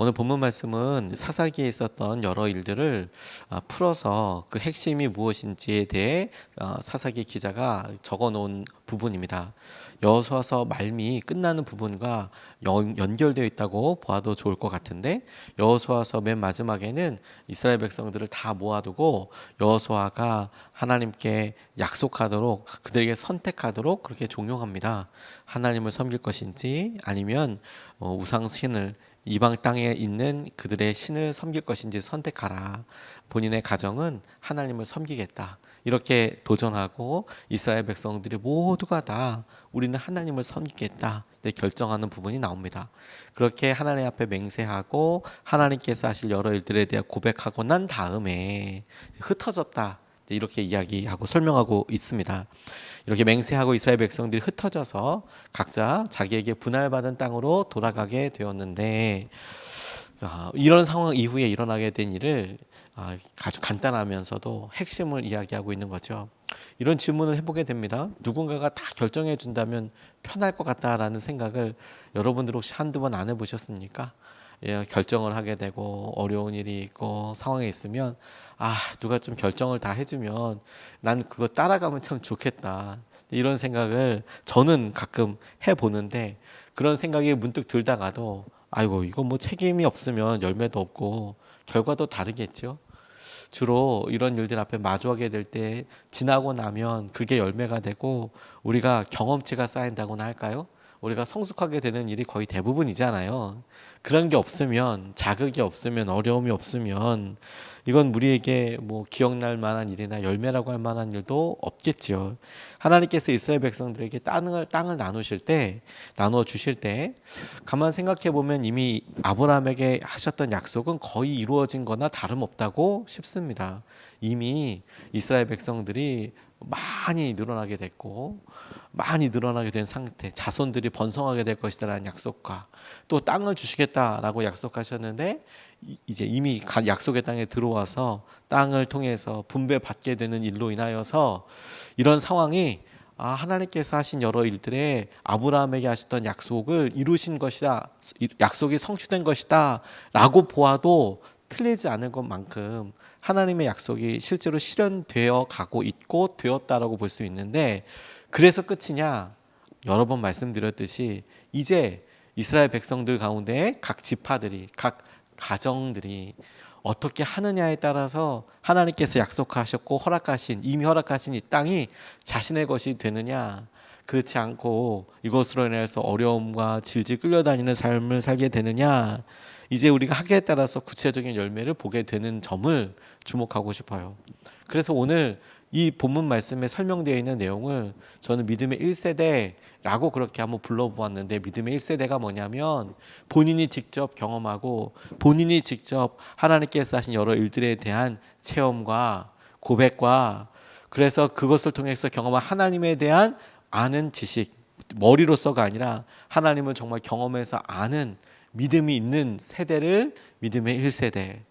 오늘 본문 말씀은 사사기에 있었던 여러 일들을 아, 풀어서 그 핵심이 무엇인지에 대해 아, 사사기 기자가 적어 놓은 부분입니다. 여호수아서 말미 끝나는 부분과 연, 연결되어 있다고 보아도 좋을 것 같은데 여호수아서 맨 마지막에는 이스라엘 백성들을 다 모아두고 여호수아가 하나님께 약속하도록 그들에게 선택하도록 그렇게 종용합니다. 하나님을 섬길 것인지 아니면 어, 우상 신을 이방 땅에 있는 그들의 신을 섬길 것인지 선택하라. 본인의 가정은 하나님을 섬기겠다. 이렇게 도전하고 이스라엘 백성들이 모두가 다 우리는 하나님을 섬기겠다. 네, 결정하는 부분이 나옵니다. 그렇게 하나님 앞에 맹세하고 하나님께서 하실 여러 일들에 대해 고백하고 난 다음에 흩어졌다. 이렇게 이야기하고 설명하고 있습니다. 이렇게 맹세하고 이스라엘 백성들이 흩어져서 각자 자기에게 분할받은 땅으로 돌아가게 되었는데 아, 이런 상황 이후에 일어나게 된 일을 아, 아주 간단하면서도 핵심을 이야기하고 있는 거죠. 이런 질문을 해보게 됩니다. 누군가가 다 결정해 준다면 편할 것 같다라는 생각을 여러분들 혹시 한두 번 안 해보셨습니까? 예, 결정을 하게 되고 어려운 일이 있고 상황에 있으면 아 누가 좀 결정을 다 해주면 난 그거 따라가면 참 좋겠다 이런 생각을 저는 가끔 해 보는데 그런 생각이 문득 들다가도 아이고 이거 뭐 책임이 없으면 열매도 없고 결과도 다르겠죠. 주로 이런 일들 앞에 마주하게 될 때 지나고 나면 그게 열매가 되고 우리가 경험치가 쌓인다고나 할까요? 우리가 성숙하게 되는 일이 거의 대부분이잖아요. 그런 게 없으면 자극이 없으면 어려움이 없으면 이건 우리에게 뭐 기억날 만한 일이나 열매라고 할 만한 일도 없겠지요. 하나님께서 이스라엘 백성들에게 땅을 땅을 나누실 때 나누어 주실 때 가만 생각해 보면 이미 아브라함에게 하셨던 약속은 거의 이루어진 거나 다름없다고 싶습니다. 이미 이스라엘 백성들이 많이 늘어나게 됐고 많이 늘어나게 된 상태 자손들이 번성하게 될 것이다라는 약속과 또 땅을 주시겠다라고 약속하셨는데 이제 이미 약속의 땅에 들어와서 땅을 통해서 분배받게 되는 일로 인하여서 이런 상황이 아 하나님께서 하신 여러 일들에 아브라함에게 하셨던 약속을 이루신 것이다 약속이 성취된 것이다 라고 보아도 틀리지 않을 것만큼 하나님의 약속이 실제로 실현되어 가고 있고 되었다라고 볼 수 있는데 그래서 끝이냐? 여러 번 말씀드렸듯이 이제 이스라엘 백성들 가운데 각 지파들이 각 가정들이 어떻게 하느냐에 따라서 하나님께서 약속하셨고 허락하신 이미 허락하신 이 땅이 자신의 것이 되느냐 그렇지 않고 이것으로 인해서 어려움과 질질 끌려다니는 삶을 살게 되느냐 이제 우리가 하기에 따라서 구체적인 열매를 보게 되는 점을 주목하고 싶어요. 그래서 오늘 이 본문 말씀에 설명되어 있는 내용을 저는 믿음의 1세대라고 그렇게 한번 불러보았는데 믿음의 1세대가 뭐냐면 본인이 직접 경험하고 본인이 직접 하나님께서 하신 여러 일들에 대한 체험과 고백과 그래서 그것을 통해서 경험한 하나님에 대한 아는 지식 머리로서가 아니라 하나님을 정말 경험해서 아는 믿음이 있는 세대를 믿음의 1세대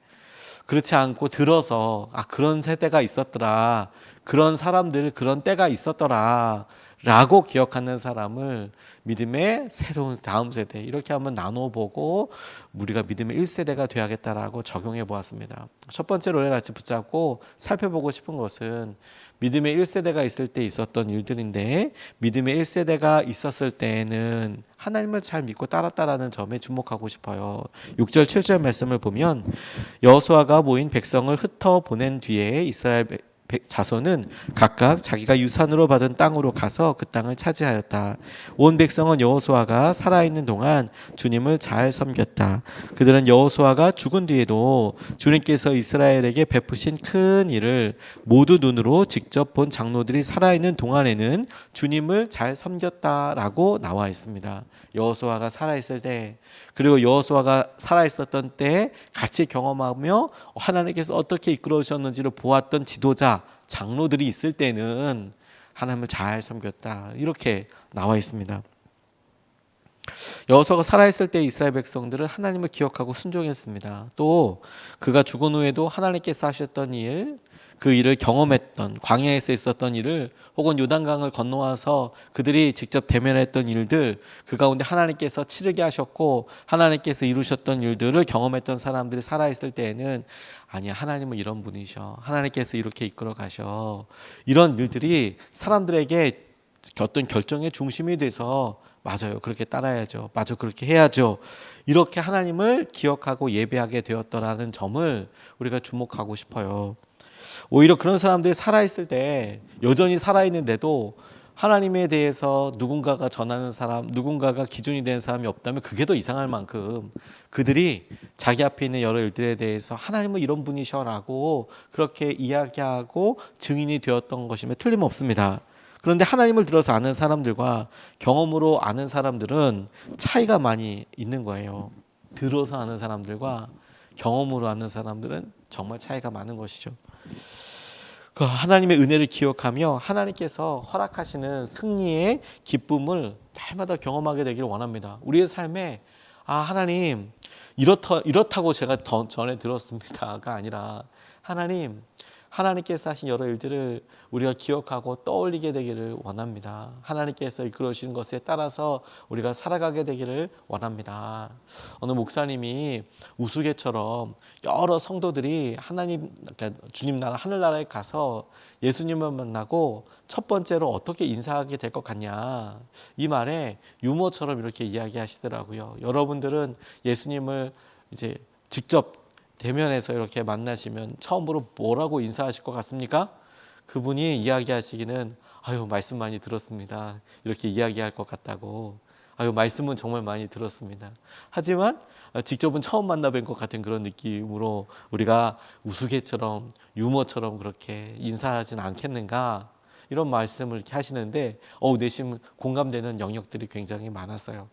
그렇지 않고 들어서 아 그런 세대가 있었더라. 그런 사람들 그런 때가 있었더라. 라고 기억하는 사람을 믿음의 새로운 다음 세대 이렇게 한번 나눠 보고 우리가 믿음의 1세대가 되야겠다라고 적용해 보았습니다. 첫 번째로 우리가 같이 붙잡고 살펴보고 싶은 것은 믿음의 1세대가 있을 때 있었던 일들인데 믿음의 1세대가 있었을 때에는 하나님을 잘 믿고 따랐다라는 점에 주목하고 싶어요. 6절 7절 말씀을 보면 여호수아가 모인 백성을 흩어 보낸 뒤에 이스라엘 자손은 각각 자기가 유산으로 받은 땅으로 가서 그 땅을 차지하였다. 온 백성은 여호수아가 살아 있는 동안 주님을 잘 섬겼다. 그들은 여호수아가 죽은 뒤에도 주님께서 이스라엘에게 베푸신 큰 일을 모두 눈으로 직접 본 장로들이 살아 있는 동안에는 주님을 잘 섬겼다라고 나와 있습니다. 여호수아가 살아 있을 때 그리고 여호수아가 살아 있었던 때에 같이 경험하며 하나님께서 어떻게 이끌어 오셨는지를 보았던 지도자 장로들이 있을 때는 하나님을 잘 섬겼다 이렇게 나와 있습니다. 여호수아가 살아있을 때 이스라엘 백성들은 하나님을 기억하고 순종했습니다. 또 그가 죽은 후에도 하나님께서 하셨던 일, 그 일을 경험했던 광야에서 있었던 일을 혹은 요단강을 건너와서 그들이 직접 대면했던 일들 그 가운데 하나님께서 치르게 하셨고 하나님께서 이루셨던 일들을 경험했던 사람들이 살아 있을 때에는 아니야 하나님은 이런 분이셔 하나님께서 이렇게 이끌어 가셔 이런 일들이 사람들에게 어떤 결정의 중심이 돼서 맞아요 그렇게 따라야죠 맞아 그렇게 해야죠 이렇게 하나님을 기억하고 예배하게 되었더라는 점을 우리가 주목하고 싶어요. 오히려 그런 사람들이 살아있을 때 여전히 살아있는데도 하나님에 대해서 누군가가 전하는 사람, 누군가가 기준이 되는 사람이 없다면 그게 더 이상할 만큼 그들이 자기 앞에 있는 여러 일들에 대해서 하나님은 이런 분이셔라고 그렇게 이야기하고 증인이 되었던 것이면 틀림없습니다. 그런데 하나님을 들어서 아는 사람들과 경험으로 아는 사람들은 차이가 많이 있는 거예요. 들어서 아는 사람들과 경험으로 아는 사람들은 정말 차이가 많은 것이죠. 그 하나님의 은혜를 기억하며 하나님께서 허락하시는 승리의 기쁨을 날마다 경험하게 되기를 원합니다. 우리의 삶에 아 하나님 이렇다 이렇다고 제가 더 전에 들었습니다가 아니라 하나님 하나님께서 하신 여러 일들을 우리가 기억하고 떠올리게 되기를 원합니다. 하나님께서 이끌어주신 것에 따라서 우리가 살아가게 되기를 원합니다. 어느 목사님이 우스개처럼 여러 성도들이 하나님, 그러니까 주님 나라 하늘나라에 가서 예수님을 만나고 첫 번째로 어떻게 인사하게 될 것 같냐. 이 말에 유머처럼 이렇게 이야기하시더라고요. 여러분들은 예수님을 이제 직접 대면에서 이렇게 만나시면 처음으로 뭐라고 인사하실 것 같습니까? 그분이 이야기하시기는 아유 말씀 많이 들었습니다. 이렇게 이야기할 것 같다고. 아유 말씀은 정말 많이 들었습니다. 하지만 직접은 처음 만나 뵌 것 같은 그런 느낌으로 우리가 우스개처럼 유머처럼 그렇게 인사하진 않겠는가 이런 말씀을 이렇게 하시는데 어우 내심 공감되는 영역들이 굉장히 많았어요.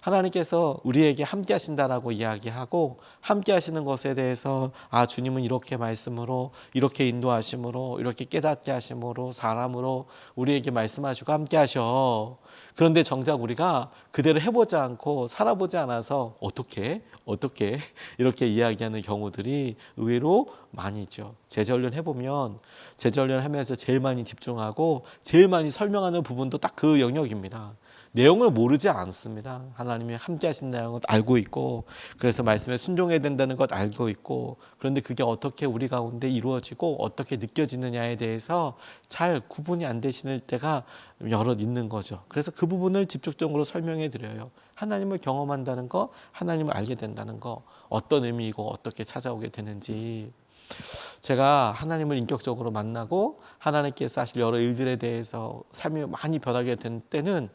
하나님께서 우리에게 함께 하신다라고 이야기하고 함께 하시는 것에 대해서 아 주님은 이렇게 말씀으로 이렇게 인도하심으로 이렇게 깨닫게 하심으로 사람으로 우리에게 말씀하시고 함께 하셔. 그런데 정작 우리가 그대로 해보지 않고 살아보지 않아서 어떻게 어떻게 이렇게 이야기하는 경우들이 의외로 많이 있죠. 제자훈련 해보면 제자훈련 하면서 제일 많이 집중하고 제일 많이 설명하는 부분도 딱 그 영역입니다. 내용을 모르지 않습니다. 하나님이 함께 하신다는 것 알고 있고 그래서 말씀에 순종해야 된다는 것 알고 있고 그런데 그게 어떻게 우리 가운데 이루어지고 어떻게 느껴지느냐에 대해서 잘 구분이 안 되시는 때가 여럿 있는 거죠. 그래서 그 부분을 집중적으로 설명해 드려요. 하나님을 경험한다는 거, 하나님을 알게 된다는 거, 어떤 의미이고 어떻게 찾아오게 되는지 제가 하나님을 인격적으로 만나고 하나님께서 하실 여러 일들에 대해서 삶이 많이 변하게 된 때는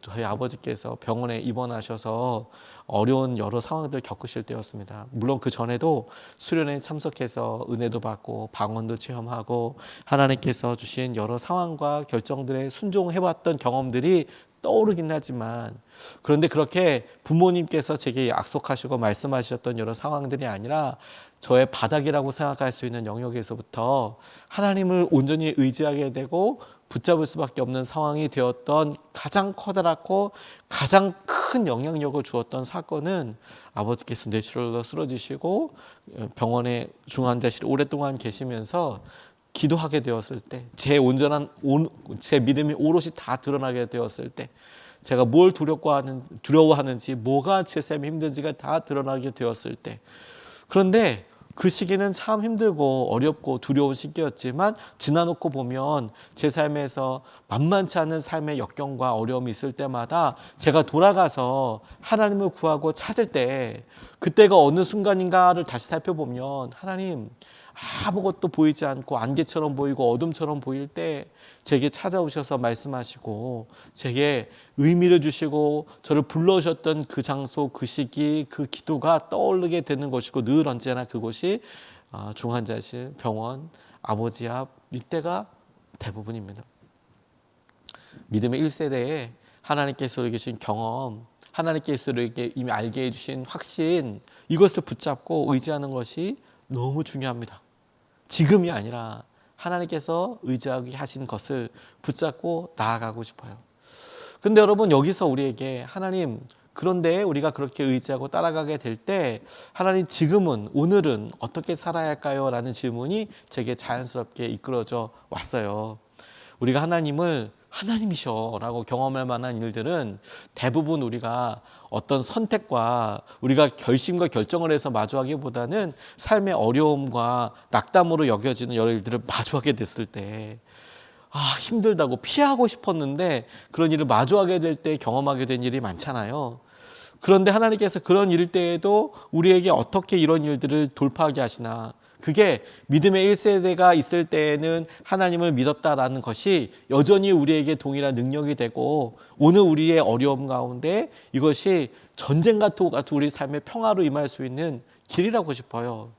저희 아버지께서 병원에 입원하셔서 어려운 여러 상황들을 겪으실 때였습니다. 물론 그 전에도 수련회에 참석해서 은혜도 받고 방언도 체험하고 하나님께서 주신 여러 상황과 결정들에 순종해왔던 경험들이 떠오르긴 하지만 그런데 그렇게 부모님께서 제게 약속하시고 말씀하셨던 여러 상황들이 아니라 저의 바닥이라고 생각할 수 있는 영역에서부터 하나님을 온전히 의지하게 되고 붙잡을 수밖에 없는 상황이 되었던 가장 커다랗고 가장 큰 영향력을 주었던 사건은 아버지께서 뇌출혈로 쓰러지시고 병원에 중환자실에 오랫동안 계시면서 기도하게 되었을 때, 제 온전한 제 믿음이 오롯이 다 드러나게 되었을 때, 제가 뭘 두렵워하는 두려워하는지, 뭐가 제 삶이 힘든지가 다 드러나게 되었을 때, 그런데 그 시기는 참 힘들고 어렵고 두려운 시기였지만 지나놓고 보면 제 삶에서 만만치 않은 삶의 역경과 어려움이 있을 때마다 제가 돌아가서 하나님을 구하고 찾을 때 그때가 어느 순간인가를 다시 살펴보면 하나님 아무것도 보이지 않고 안개처럼 보이고 어둠처럼 보일 때 제게 찾아오셔서 말씀하시고 제게 의미를 주시고 저를 불러오셨던 그 장소 그 시기 그 기도가 떠오르게 되는 것이고 늘 언제나 그곳이 아, 중환자실 병원 아버지 앞 이때가 대부분입니다. 믿음의 1세대에 하나님께서 주신 경험 하나님께서 우리에게 이미 알게 해주신 확신 이것을 붙잡고 의지하는 것이 너무 중요합니다. 지금이 아니라 하나님께서 의지하게 하신 것을 붙잡고 나아가고 싶어요. 근데 여러분 여기서 우리에게 하나님 그런데 우리가 그렇게 의지하고 따라가게 될 때 하나님 지금은 오늘은 어떻게 살아야 할까요? 라는 질문이 제게 자연스럽게 이끌어져 왔어요. 우리가 하나님을 하나님이셔라고 경험할 만한 일들은 대부분 우리가 어떤 선택과 우리가 결심과 결정을 해서 마주하기보다는 삶의 어려움과 낙담으로 여겨지는 여러 일들을 마주하게 됐을 때 아, 힘들다고 피하고 싶었는데 그런 일을 마주하게 될 때 경험하게 된 일이 많잖아요. 그런데 하나님께서 그런 일 때에도 우리에게 어떻게 이런 일들을 돌파하게 하시나. 그게 믿음의 1세대가 있을 때에는 하나님을 믿었다라는 것이 여전히 우리에게 동일한 능력이 되고 오늘 우리의 어려움 가운데 이것이 전쟁 같은 우리 삶의 평화로 임할 수 있는 길이라고 싶어요.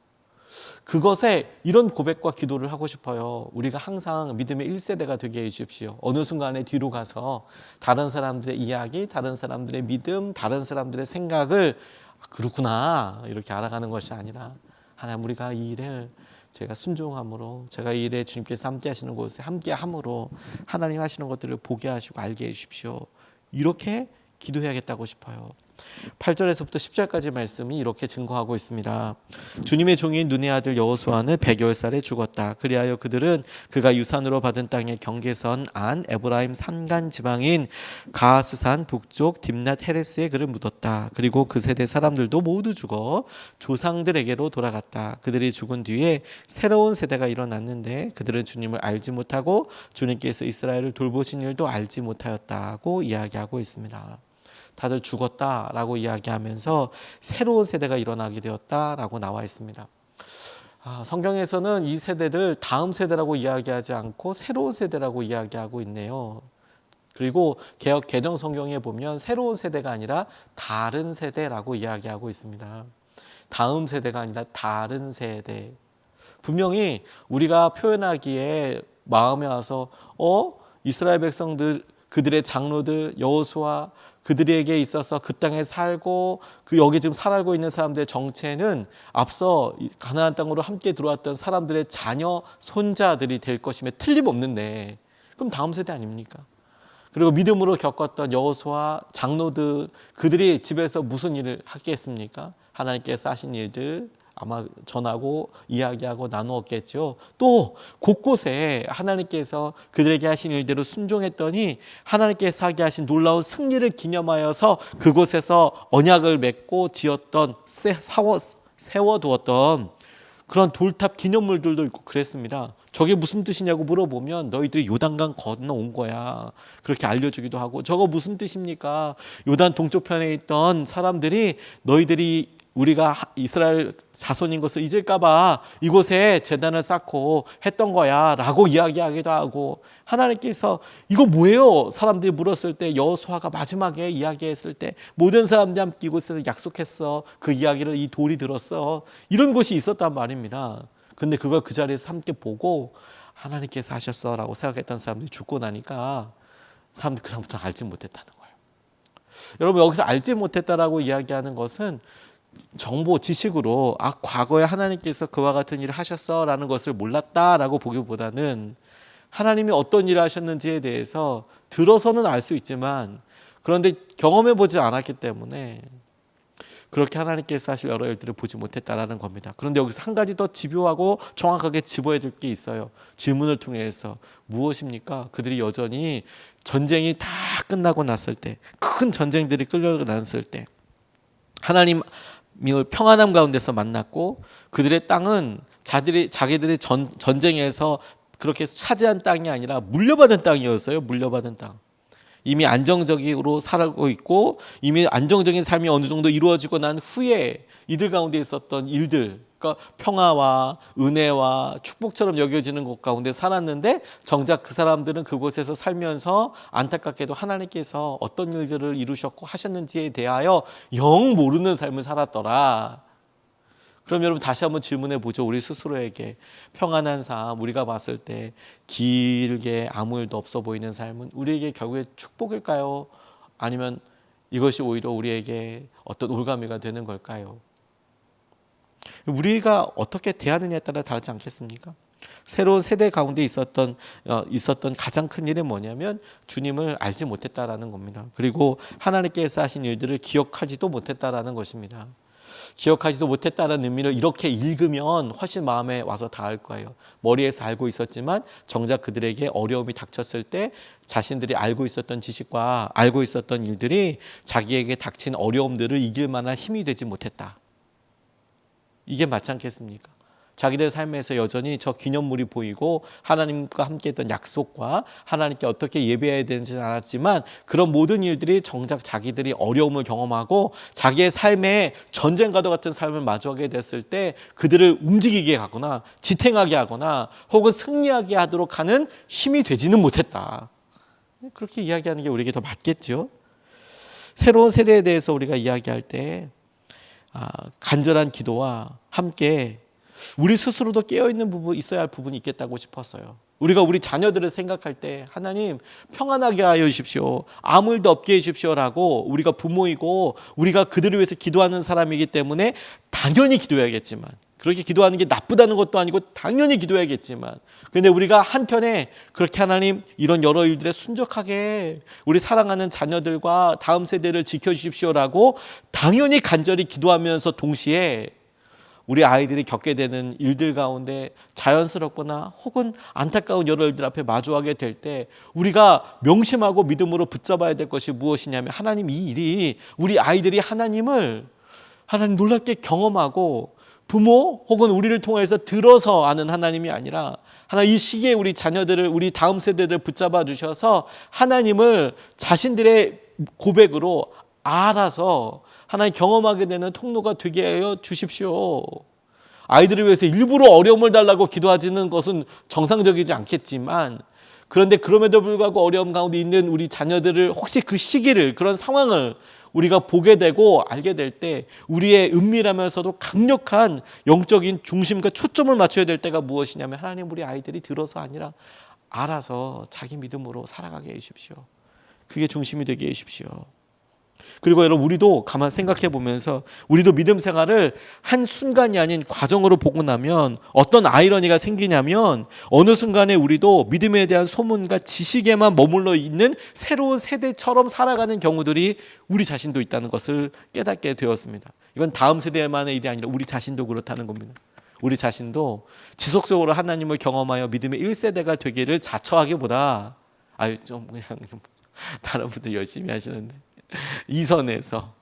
그것에 이런 고백과 기도를 하고 싶어요. 우리가 항상 믿음의 1세대가 되게 해 주십시오. 어느 순간에 뒤로 가서 다른 사람들의 이야기, 다른 사람들의 믿음, 다른 사람들의 생각을 아, 그렇구나 이렇게 알아가는 것이 아니라 하나님 우리가 이 일을 제가 순종함으로 제가 이 일에 주님께서 함께 하시는 곳에 함께 함으로 하나님 하시는 것들을 보게 하시고 알게 해 주십시오. 이렇게 기도해야겠다고 싶어요. 8절에서부터 10절까지 말씀이 이렇게 증거하고 있습니다. 주님의 종인 눈의 아들 여호수아는 100여살에 죽었다. 그리하여 그들은 그가 유산으로 받은 땅의 경계선 안 에브라임 산간 지방인 가스산 북쪽 딥낫 헤레스에 그를 묻었다. 그리고 그 세대 사람들도 모두 죽어 조상들에게로 돌아갔다. 그들이 죽은 뒤에 새로운 세대가 일어났는데 그들은 주님을 알지 못하고 주님께서 이스라엘을 돌보신 일도 알지 못하였다고 이야기하고 있습니다. 다들 죽었다라고 이야기하면서 새로운 세대가 일어나게 되었다라고 나와 있습니다. 아, 성경에서는 이 세대들 다음 세대라고 이야기하지 않고 새로운 세대라고 이야기하고 있네요. 그리고 개혁 개정 성경에 보면 새로운 세대가 아니라 다른 세대라고 이야기하고 있습니다. 다음 세대가 아니라 다른 세대. 분명히 우리가 표현하기에 마음에 와서 어 이스라엘 백성들 그들의 장로들 여호수아 그들에게 있어서 그 땅에 살고 그 여기 지금 살고 있는 사람들의 정체는 앞서 가나안 땅으로 함께 들어왔던 사람들의 자녀 손자들이 될 것임에 틀림없는데 그럼 다음 세대 아닙니까? 그리고 믿음으로 겪었던 여호수아 장로들 그들이 집에서 무슨 일을 하겠습니까? 하나님께서 하신 일들 아마 전하고 이야기하고 나누었겠죠. 또 곳곳에 하나님께서 그들에게 하신 일대로 순종했더니 하나님께서 하게 하신 놀라운 승리를 기념하여서 그곳에서 언약을 맺고 지었던 세워 세워두었던 그런 돌탑 기념물들도 있고 그랬습니다. 저게 무슨 뜻이냐고 물어보면 너희들이 요단강 건너온 거야. 그렇게 알려주기도 하고 저거 무슨 뜻입니까? 요단 동쪽편에 있던 사람들이 너희들이 우리가 이스라엘 자손인 것을 잊을까봐 이곳에 재단을 쌓고 했던 거야 라고 이야기하기도 하고 하나님께서 이거 뭐예요? 사람들이 물었을 때 여호수아가 마지막에 이야기했을 때 모든 사람들이 함께 이곳에서 약속했어 그 이야기를 이 돌이 들었어 이런 곳이 있었단 말입니다. 근데 그걸 그 자리에서 함께 보고 하나님께서 하셨어 라고 생각했던 사람들이 죽고 나니까 사람들이 그다음부터 알지 못했다는 거예요. 여러분 여기서 알지 못했다라고 이야기하는 것은 정보 지식으로 아 과거에 하나님께서 그와 같은 일을 하셨어라는 것을 몰랐다라고 보기보다는 하나님이 어떤 일을 하셨는지에 대해서 들어서는 알 수 있지만 그런데 경험해 보지 않았기 때문에 그렇게 하나님께서 하실 여러 일들을 보지 못했다라는 겁니다. 그런데 여기서 한 가지 더 집요하고 정확하게 짚어야 될 게 있어요. 질문을 통해서 무엇입니까? 그들이 여전히 전쟁이 다 끝나고 났을 때, 큰 전쟁들이 끌려 났을 때, 하나님 민을 평안함 가운데서 만났고 그들의 땅은 자들이 자기들의 전, 전쟁에서 그렇게 차지한 땅이 아니라 물려받은 땅이었어요. 물려받은 땅. 이미 안정적으로 살고 있고 이미 안정적인 삶이 어느 정도 이루어지고 난 후에 이들 가운데 있었던 일들 그러니까 평화와 은혜와 축복처럼 여겨지는 곳 가운데 살았는데 정작 그 사람들은 그곳에서 살면서 안타깝게도 하나님께서 어떤 일들을 이루셨고 하셨는지에 대하여 영 모르는 삶을 살았더라. 그럼 여러분 다시 한번 질문해 보죠. 우리 스스로에게 평안한 삶 우리가 봤을 때 길게 아무 일도 없어 보이는 삶은 우리에게 결국에 축복일까요? 아니면 이것이 오히려 우리에게 어떤 올가미가 되는 걸까요? 우리가 어떻게 대하느냐에 따라 다르지 않겠습니까? 새로운 세대 가운데 있었던 어, 있었던 가장 큰 일은 뭐냐면 주님을 알지 못했다라는 겁니다. 그리고 하나님께서 하신 일들을 기억하지도 못했다라는 것입니다. 기억하지도 못했다는 의미를 이렇게 읽으면 훨씬 마음에 와서 닿을 거예요. 머리에서 알고 있었지만 정작 그들에게 어려움이 닥쳤을 때 자신들이 알고 있었던 지식과 알고 있었던 일들이 자기에게 닥친 어려움들을 이길 만한 힘이 되지 못했다. 이게 맞지 않겠습니까? 자기들 삶에서 여전히 저 기념물이 보이고 하나님과 함께 했던 약속과 하나님께 어떻게 예배해야 되는지는 알았지만 그런 모든 일들이 정작 자기들이 어려움을 경험하고 자기의 삶에 전쟁과도 같은 삶을 마주하게 됐을 때 그들을 움직이게 하거나 지탱하게 하거나 혹은 승리하게 하도록 하는 힘이 되지는 못했다. 그렇게 이야기하는 게 우리에게 더 맞겠죠. 새로운 세대에 대해서 우리가 이야기할 때 아, 간절한 기도와 함께 우리 스스로도 깨어 있는 부분 있어야 할 부분이 있겠다고 싶었어요. 우리가 우리 자녀들을 생각할 때 하나님 평안하게 하여 주십시오. 아무 일도 없게 해 주십시오라고 우리가 부모이고 우리가 그들을 위해서 기도하는 사람이기 때문에 당연히 기도해야겠지만 그렇게 기도하는 게 나쁘다는 것도 아니고 당연히 기도해야겠지만 근데 우리가 한편에 그렇게 하나님 이런 여러 일들에 순적하게 우리 사랑하는 자녀들과 다음 세대를 지켜 주십시오라고 당연히 간절히 기도하면서 동시에 우리 아이들이 겪게 되는 일들 가운데 자연스럽거나 혹은 안타까운 여러 일들 앞에 마주하게 될 때 우리가 명심하고 믿음으로 붙잡아야 될 것이 무엇이냐면 하나님 이 일이 우리 아이들이 하나님을 하나님 놀랍게 경험하고 부모 혹은 우리를 통해서 들어서 아는 하나님이 아니라 하나 이 시기에 우리 자녀들을 우리 다음 세대들 붙잡아 주셔서 하나님을 자신들의 고백으로 알아서 하나님 경험하게 되는 통로가 되게 하여 주십시오. 아이들을 위해서 일부러 어려움을 달라고 기도하지는 것은 정상적이지 않겠지만 그런데 그럼에도 불구하고 어려움 가운데 있는 우리 자녀들을 혹시 그 시기를 그런 상황을 우리가 보게 되고 알게 될 때 우리의 은밀하면서도 강력한 영적인 중심과 초점을 맞춰야 될 때가 무엇이냐면 하나님 우리 아이들이 들어서 아니라 알아서 자기 믿음으로 살아가게 해 주십시오. 그게 중심이 되게 해 주십시오. 그리고 여러분 우리도 가만 생각해 보면서 우리도 믿음 생활을 한 순간이 아닌 과정으로 보고 나면 어떤 아이러니가 생기냐면 어느 순간에 우리도 믿음에 대한 소문과 지식에만 머물러 있는 새로운 세대처럼 살아가는 경우들이 우리 자신도 있다는 것을 깨닫게 되었습니다. 이건 다음 세대만의 일이 아니라 우리 자신도 그렇다는 겁니다. 우리 자신도 지속적으로 하나님을 경험하여 믿음의 1세대가 되기를 자처하기보다 아유 좀 그냥 다른 분들 열심히 하시는데 이 선에서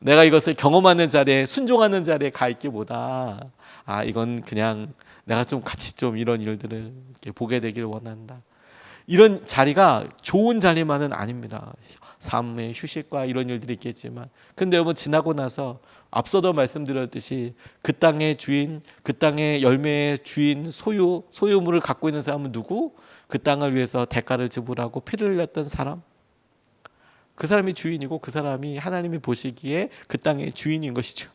내가 이것을 경험하는 자리에 순종하는 자리에 가 있기보다 아 이건 그냥 내가 좀 같이 좀 이런 일들을 보게 되기를 원한다. 이런 자리가 좋은 자리만은 아닙니다. 삶의 휴식과 이런 일들이 있겠지만 근데 여러분 지나고 나서 앞서도 말씀드렸듯이 그 땅의 주인, 그 땅의 열매의 주인, 소유, 소유물을 갖고 있는 사람은 누구? 그 땅을 위해서 대가를 지불하고 피를 흘렸던 사람. 그 사람이 주인이고 그 사람이 하나님이 보시기에 그 땅의 주인인 것이죠.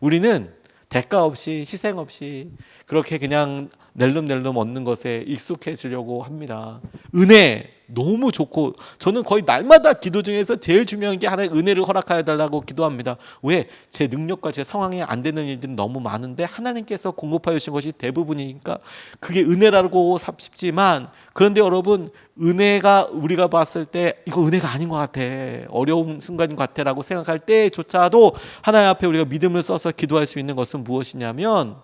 우리는 대가 없이 희생 없이 그렇게 그냥 낼름낼름 얻는 것에 익숙해지려고 합니다. 은혜 너무 좋고 저는 거의 날마다 기도 중에서 제일 중요한 게 하나의 은혜를 허락하여 달라고 기도합니다. 왜? 제 능력과 제 상황이 안 되는 일들이 너무 많은데 하나님께서 공급하여 주신 것이 대부분이니까 그게 은혜라고 싶지만 그런데 여러분 은혜가 우리가 봤을 때 이거 은혜가 아닌 것 같아 어려운 순간인 것 같아라고 생각할 때조차도 하나님 앞에 우리가 믿음을 써서 기도할 수 있는 것은 무엇이냐면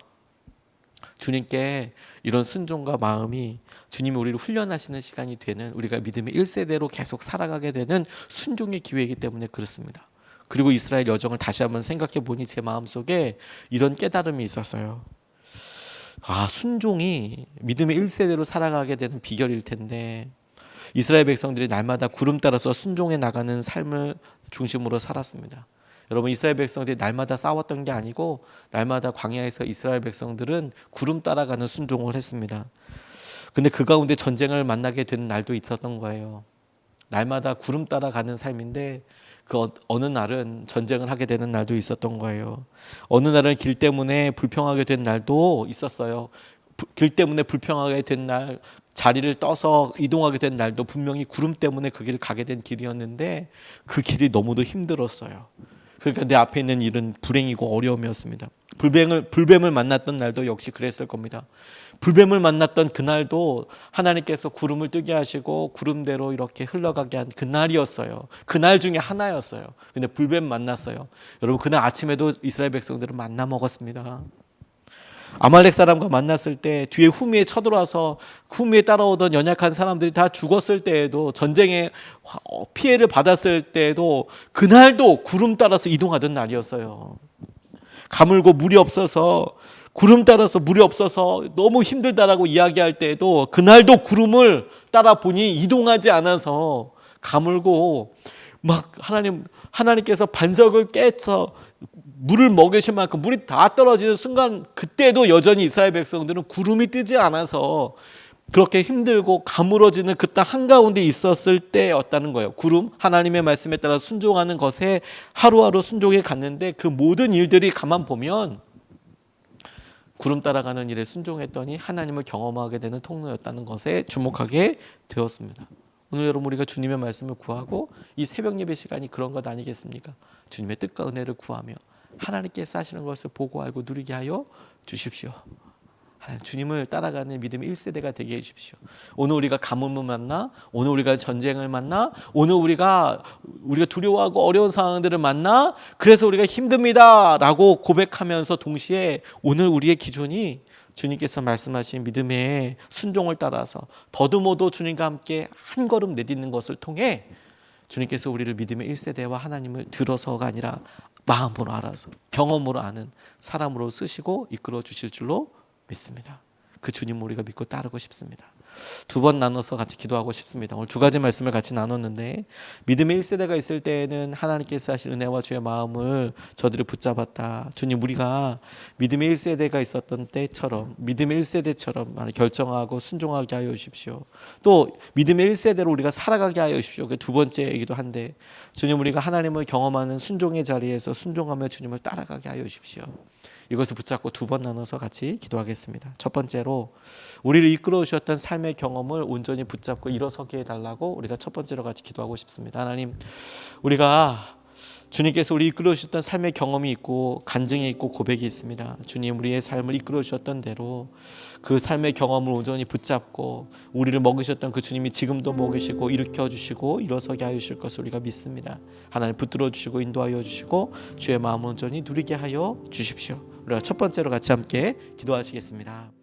주님께 이런 순종과 마음이 주님이 우리를 훈련하시는 시간이 되는 우리가 믿음의 1세대로 계속 살아가게 되는 순종의 기회이기 때문에 그렇습니다. 그리고 이스라엘 여정을 다시 한번 생각해 보니 제 마음속에 이런 깨달음이 있었어요. 아, 순종이 믿음의 1세대로 살아가게 되는 비결일 텐데 이스라엘 백성들이 날마다 구름 따라서 순종해 나가는 삶을 중심으로 살았습니다. 여러분 이스라엘 백성들이 날마다 싸웠던 게 아니고 날마다 광야에서 이스라엘 백성들은 구름 따라가는 순종을 했습니다. 근데 그 가운데 전쟁을 만나게 된 날도 있었던 거예요. 날마다 구름 따라가는 삶인데 그 어- 어느 날은 전쟁을 하게 되는 날도 있었던 거예요. 어느 날은 길 때문에 불평하게 된 날도 있었어요. 부- 길 때문에 불평하게 된 날, 자리를 떠서 이동하게 된 날도 분명히 구름 때문에 그 길을 가게 된 길이었는데 그 길이 너무도 힘들었어요. 그러니까 내 앞에 있는 일은 불행이고 어려움이었습니다. 불뱀을 불뱀을 만났던 날도 역시 그랬을 겁니다. 불뱀을 만났던 그날도 하나님께서 구름을 뜨게 하시고 구름대로 이렇게 흘러가게 한 그날이었어요. 그날 중에 하나였어요. 근데 불뱀 만났어요. 여러분 그날 아침에도 이스라엘 백성들은 만나 먹었습니다. 아말렉 사람과 만났을 때 뒤에 후미에 쳐들어와서 후미에 따라오던 연약한 사람들이 다 죽었을 때에도 전쟁에 화- 어, 피해를 받았을 때에도 그날도 구름 따라서 이동하던 날이었어요. 가물고 물이 없어서 구름 따라서 물이 없어서 너무 힘들다라고 이야기할 때에도 그날도 구름을 따라 보니 이동하지 않아서 가물고 막 하나님 하나님께서 반석을 깨서 물을 먹이실 만큼 물이 다 떨어지는 순간 그때도 여전히 이스라엘 백성들은 구름이 뜨지 않아서 그렇게 힘들고 가물어지는 그 땅 한가운데 있었을 때였다는 거예요. 구름 하나님의 말씀에 따라 순종하는 것에 하루하루 순종해 갔는데 그 모든 일들이 가만 보면 구름 따라가는 일에 순종했더니 하나님을 경험하게 되는 통로였다는 것에 주목하게 되었습니다. 오늘 여러분 우리가 주님의 말씀을 구하고 이 새벽 예배 시간이 그런 것 아니겠습니까? 주님의 뜻과 은혜를 구하며 하나님께서 하시는 것을 보고 알고 누리게 하여 주십시오. 하나님 주님을 따라가는 믿음의 1세대가 되게 해 주십시오. 오늘 우리가 가뭄을 만나, 오늘 우리가 전쟁을 만나, 오늘 우리가 우리가 두려워하고 어려운 상황들을 만나, 그래서 우리가 힘듭니다라고 고백하면서 동시에 오늘 우리의 기준이 주님께서 말씀하신 믿음의 순종을 따라서 더듬어도 주님과 함께 한 걸음 내딛는 것을 통해 주님께서 우리를 믿음의 1세대와 하나님을 들어서가 아니라 마음으로 알아서 경험으로 아는 사람으로 쓰시고 이끌어 주실 줄로 믿습니다. 그 주님 우리가 믿고 따르고 싶습니다. 두 번 나눠서 같이 기도하고 싶습니다. 오늘 두 가지 말씀을 같이 나눴는데 믿음의 1세대가 있을 때에는 하나님께서 하신 은혜와 주의 마음을 저들이 붙잡았다. 주님 우리가 믿음의 1세대가 있었던 때처럼 믿음의 1세대처럼 결정하고 순종하게 하여 주십시오. 또 믿음의 1세대로 우리가 살아가게 하여 주십시오. 그두 번째이기도 한데 주님 우리가 하나님을 경험하는 순종의 자리에서 순종하며 주님을 따라가게 하여 주십시오. 이것을 붙잡고 두 번 나눠서 같이 기도하겠습니다. 첫 번째로 우리를 이끌어 오셨던 삶의 경험을 온전히 붙잡고 일어서게 해달라고 우리가 첫 번째로 같이 기도하고 싶습니다. 하나님, 우리가 주님께서 우리 이끌어 주셨던 삶의 경험이 있고 간증이 있고 고백이 있습니다. 주님 우리의 삶을 이끌어 주셨던 대로 그 삶의 경험을 온전히 붙잡고 우리를 먹으셨던 그 주님이 지금도 먹이시고 일으켜 주시고 일어서게 하여 주실 것을 우리가 믿습니다. 하나님 붙들어 주시고 인도하여 주시고 주의 마음 온전히 누리게 하여 주십시오. 우리가 첫 번째로 같이 함께 기도하시겠습니다.